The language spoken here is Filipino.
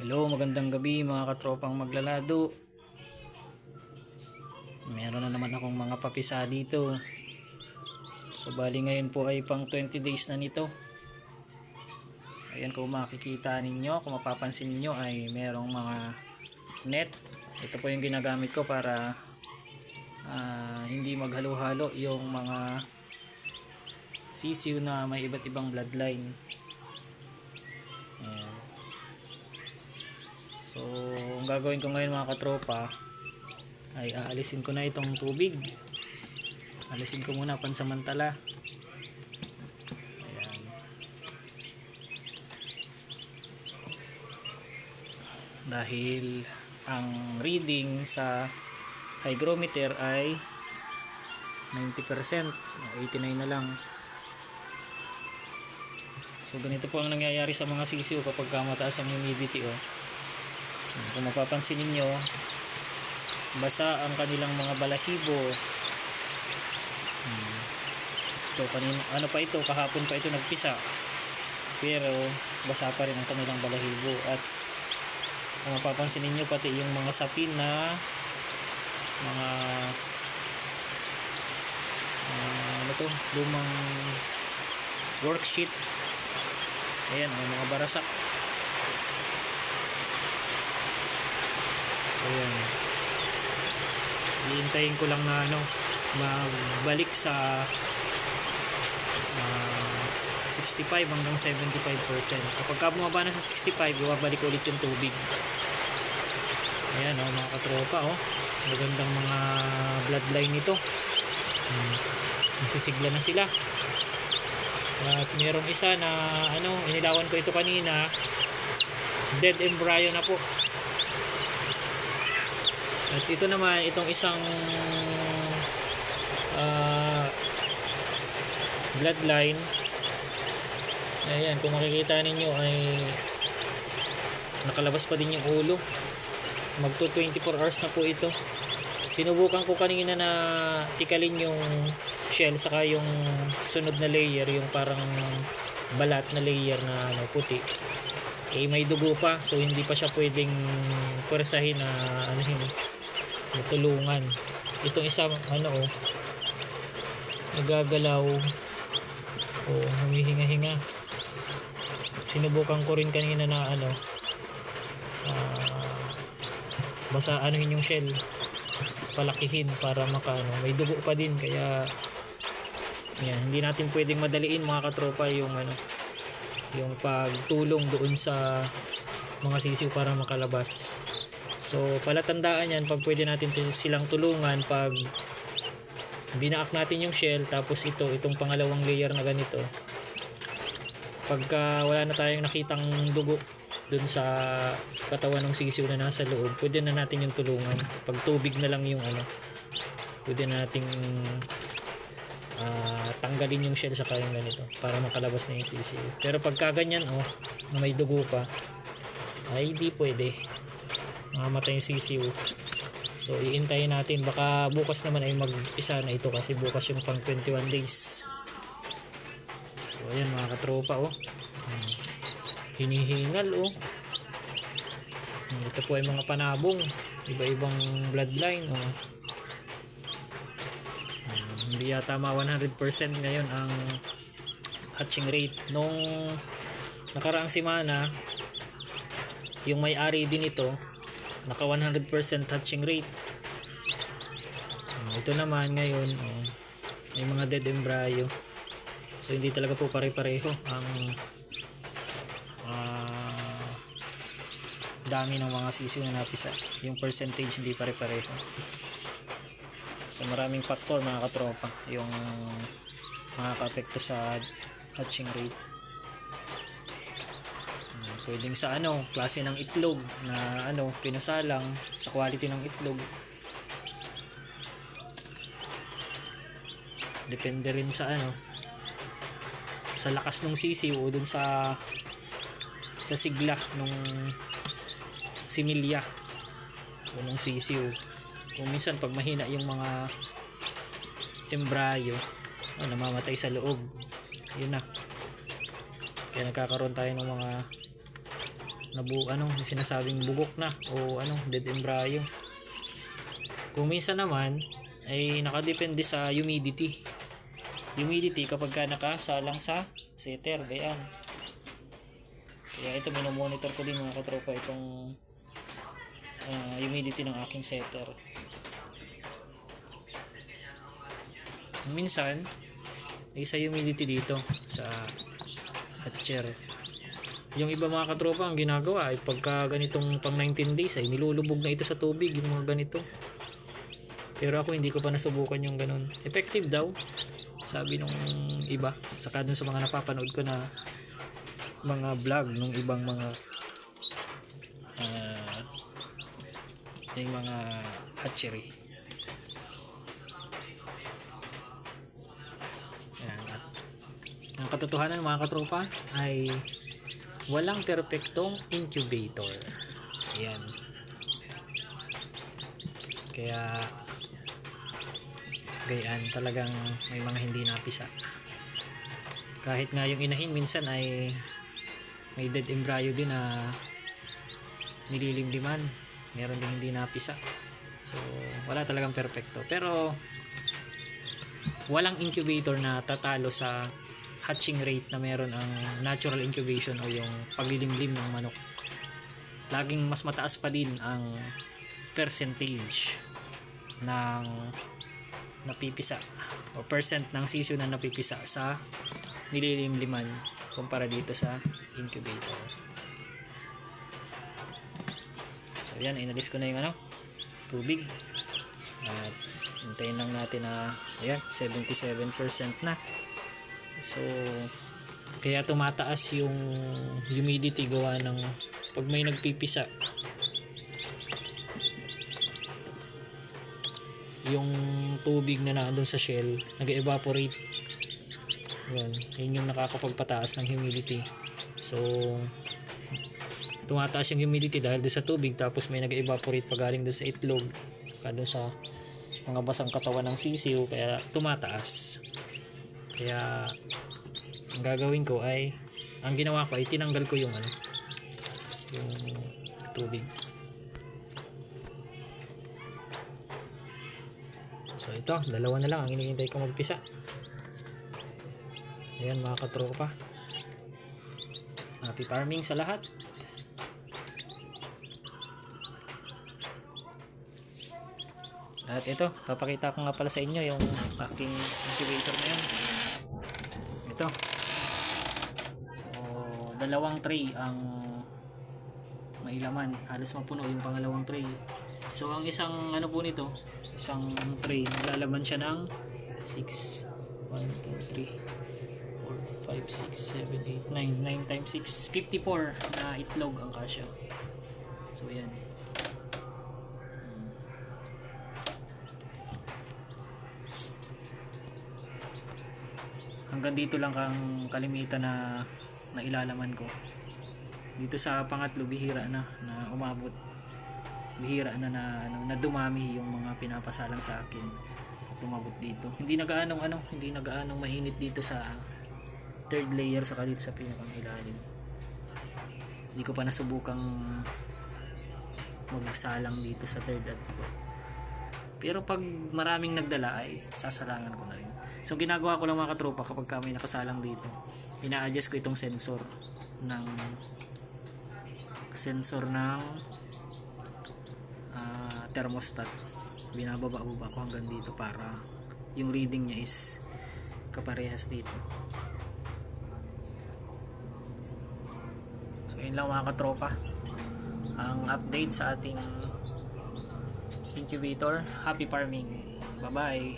Hello, magandang gabi mga katropang maglalado. Meron na naman akong mga papisa dito. So bali ngayon po ay pang 20 days na nito. Ayan kung makikita ninyo, kung mapapansin ninyo ay merong mga net. Ito po yung ginagamit ko para ah, hindi maghalo-halo yung mga sisiw na may iba't ibang bloodline. Ayan. So, ang gagawin ko ngayon mga katropa ay aalisin ko na itong tubig. Alisin ko muna pansamantala. Ayan. Dahil ang reading sa hygrometer ay 90%, 89 na lang. So ganito po ang nangyayari sa mga sisiw kapag ka mataas ang humidity oh. Kung mapapansin ninyo, basa ang kanilang mga balahibo. Hmm. Ito, kanin, ano pa ito, kahapon pa ito nagpisa. Pero, basa pa rin ang kanilang balahibo. At, kung mapapansin ninyo, pati yung mga sapin na mga ah, ano to, lumang worksheet. Ayan, mga barasak. So yan. Hihintayin ko lang na ano, magbalik sa ah, 65 hanggang 75%. Kapag ka bumaba na sa 65, babalik ulit yung tubig. Ayan oh, mga katropa oh. Magandang mga bloodline nito. Hmm. Nasisigla na sila. At merong isa na ano, inilawan ko ito kanina. Dead embryo na po. At ito naman, itong isang ah, bloodline. Ayan, kung makikita ninyo ay nakalabas pa din yung ulo. Magto 24 hours na po ito. Sinubukan ko kanina na tikalin yung shell saka yung sunod na layer, yung parang balat na layer na ano, puti eh may dugo pa so hindi pa siya pwedeng pwersahin na yun matulungan itong isang ano oh nagagalaw oh humihinga-hinga. Sinubukan ko rin kanina na ano ah, basta anuhin yung shell palakihin para maka ano, may dugo pa din. Kaya yan, hindi natin pwedeng madaliin mga katropa yung ano yung pagtulong doon sa mga sisiw para makalabas. So, palatandaan yan pag pwede natin silang tulungan pag binaak natin yung shell tapos ito, itong pangalawang layer na ganito. Pagka wala na tayong nakitang dugo doon sa katawan ng sisiw na nasa loob, pwede na natin yung tulungan. Pag tubig na lang yung ano, pwede na nating ah, tanggalin yung shell sa kayong ganito para makalabas na yung sisiw. Pero pagka ganyan oh, na may dugo pa, ay hindi pwede. Mamamatay yung sisiw. So, iintayin natin. Baka bukas naman ay mag-isa na ito kasi bukas yung pang 21 days. So, ayan mga katropa oh. Hmm. Hinihingal oh. Hmm, Ito po ay mga panabong. Iba-ibang bloodline oh. Um, hindi yata ma 100% ngayon ang hatching rate nung nakaraang simana yung may-ari din ito naka 100% hatching rate. Um, ito naman ngayon oh, may mga dead embryo. So hindi talaga po pare-pareho ang ah, dami ng mga sisiw na napisa. Yung percentage hindi pare-pareho. So maraming factor mga katropa yung makaka-apekto sa hatching rate. Pwedeng sa ano, klase ng itlog na ano, pinasalang sa quality ng itlog. Depende rin sa ano sa lakas ng sisiw o dun sa sa sigla nung similya o nung sisiw kung minsan pag mahina yung mga embryo oh, namamatay sa loob yun na kaya nagkakaroon tayo ng mga nabu ano sinasabing bugok na o ano dead embryo. Kung minsan naman ay nakadepende sa humidity. Humidity kapag ka nakasalang sa setter gayan kaya ito minomonitor ko din mga katropa itong ah, humidity ng aking setter. Minsan ay sa humidity dito sa hatcher yung iba mga katropa ang ginagawa ay pagka ganitong pang 19 days ay nilulubog na ito sa tubig yung mga ganito. Pero ako hindi ko pa nasubukan yung ganun. Effective daw sabi nung iba. Saka dun sa mga napapanood ko na mga vlog nung ibang mga ah, yung mga hatchery. Ang katotohanan mga katropa ay walang perpektong incubator. Ayan. Kaya gayaan talagang may mga hindi napisa. Kahit nga yung inahin minsan ay may dead embryo din na nililimliman. Meron din hindi napisa. So, wala talagang perpekto. Pero, walang incubator na tatalo sa hatching rate na meron ang natural incubation o yung paglilimlim ng manok. Laging mas mataas pa din ang percentage ng napipisa o percent ng sisiyo na napipisa sa nililimliman kumpara dito sa incubator. So yan, inalis ko na yung ano, tubig. At hintayin lang natin na ayan, 77% na. So kaya tumataas yung humidity gawa ng pag may nagpipisa. Yung tubig na nandun sa shell nag-evaporate. Yun, yun yung nakakapagpataas ng humidity. So tumataas yung humidity dahil doon sa tubig tapos may nag-evaporate pa galing doon sa itlog doon sa mga basang katawan ng sisiw kaya tumataas kaya ang gagawin ko ay ang ginawa ko ay tinanggal ko yung ano yung tubig. So ito dalawa na lang ang hinihintay ko magpisa ayan mga katropa happy farming sa lahat. At ito papakita ko nga pala sa inyo yung aking incubator na yun ito so dalawang tray ang may laman. Halos mapuno yung pangalawang tray. So ang isang ano po nito isang tray naglalaman siya ng 6 1, 2, 3 4, 5, 6, 7, 8, 9 9 times 6 54 na itlog ang kasya. So yan hanggang dito lang kang kalimitan na na ilalaman ko. Dito sa pangatlo bihira na na umabot. Bihira na na, ano, na dumami yung mga pinapasalang sa akin. At umabot dito. Hindi nagaanong ano hindi nagaanong mainit dito sa third layer sa dito sa pinakang ilalim hindi ko pa nasubukang magsalang dito sa third at pero pag maraming nagdala ay sasalangan ko na rin. So ginagawa ko lang mga katropa kapag ka may nakasalang dito. Ina-adjust ko itong sensor ng sensor ng ah, thermostat. Binababa-baba ko hanggang dito para yung reading niya is kaparehas dito. So yun lang mga katropa. Ang update sa ating incubator. Happy farming. Bye-bye.